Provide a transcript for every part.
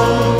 নেতা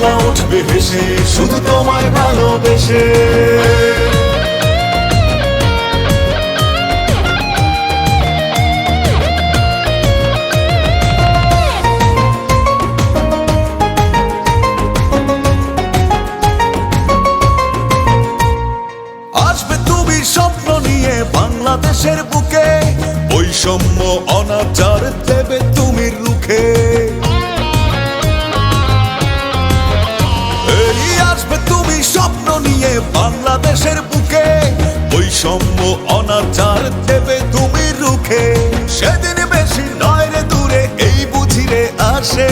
বাংলা উঠবে হেসে শুধু তোমায় ভালোবেসে। বাংলাদেশের বুকে বৈষম্য অনাচার বাংলাদেশের বুকে, বৈষম্য অনাচার দেবে তুমি রুখে। সেদিন বেশি নয় রে দূরে, এই বুঝিরে আসে।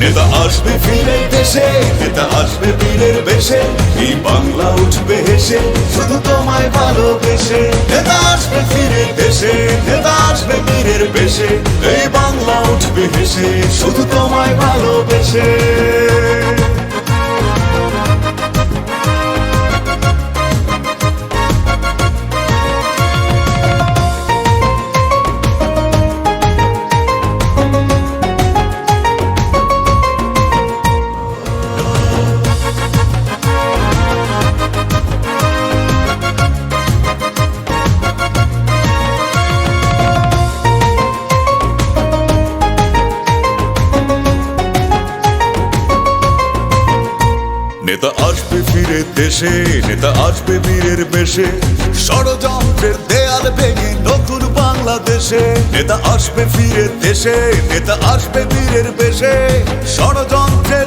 নেতা আসবে ফিরে দেশে, নেতা আসবে বীরের বেশে, এই বাংলা উঠবে হেসে, শুধু তোমায় ভালোবেসে। নেতা আসবে ফিরে দেশে, নেতা আসবে বীরের বেশে, এই বাংলা উঠবে হেসে, শুধু তোমায় ভালোবেসে। নেতা আসবে ফিরে দেশে, নেতা আসবে বীরের বেশে। ষড়যন্ত্রের দেয়াল ভেঙে নতুন বাংলাদেশে। নেতা আসবে ফিরে দেশে, নেতা আসবে বীরের বেশে। ষড়যন্ত্রের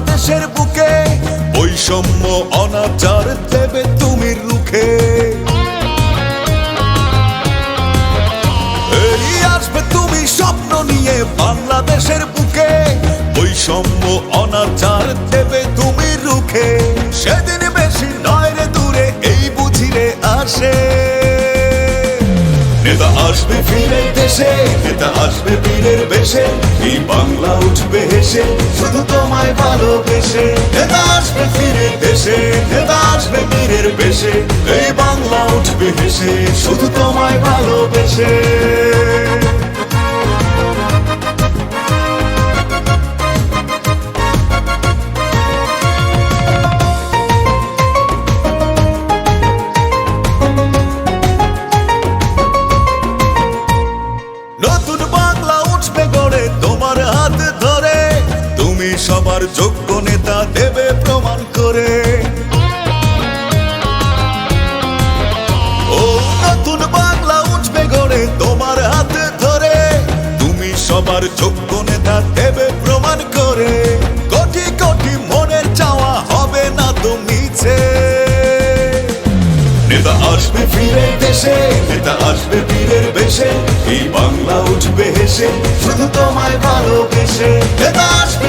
বাংলাদেশের বুকে। বৈষম্য অনাচার দেবে তুমি রুখে। আসবে তুমি স্বপ্ন নিয়ে বাংলাদেশের বুকে। বৈষম্য নেতা আসবে ফিরে দেশে, এটা আসবে পীরের বেশে, এই বাংলা উঠবে হেসে, শুধু তোমায় ভালোবেসে। নেতা আসবে ফিরে দেশে নেতা আসবে পীরের বেশে, এই বাংলা উঠবে হেসে, শুধু তোমায় ভালোবেসে। সবার যোগ্য নেতা দেবে প্রমাণ করে। ও নতুন বাংলা উঠবে গড়ে তোমার হাত ধরে। তুমি সবার যোগ্য নেতা দেবে প্রমাণ করে। কোটি কোটি মনের চাওয়া হবে না তুমি নেতা আসবে ফিরে দেশে, নেতা আসবে বীরের বেশে। এই বাংলা উঠবে হেসে, শুধু তোমায় ভালোবেসে। নেতা আসবে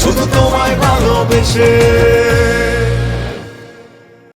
শুধু তোমায় ভালোবেসে।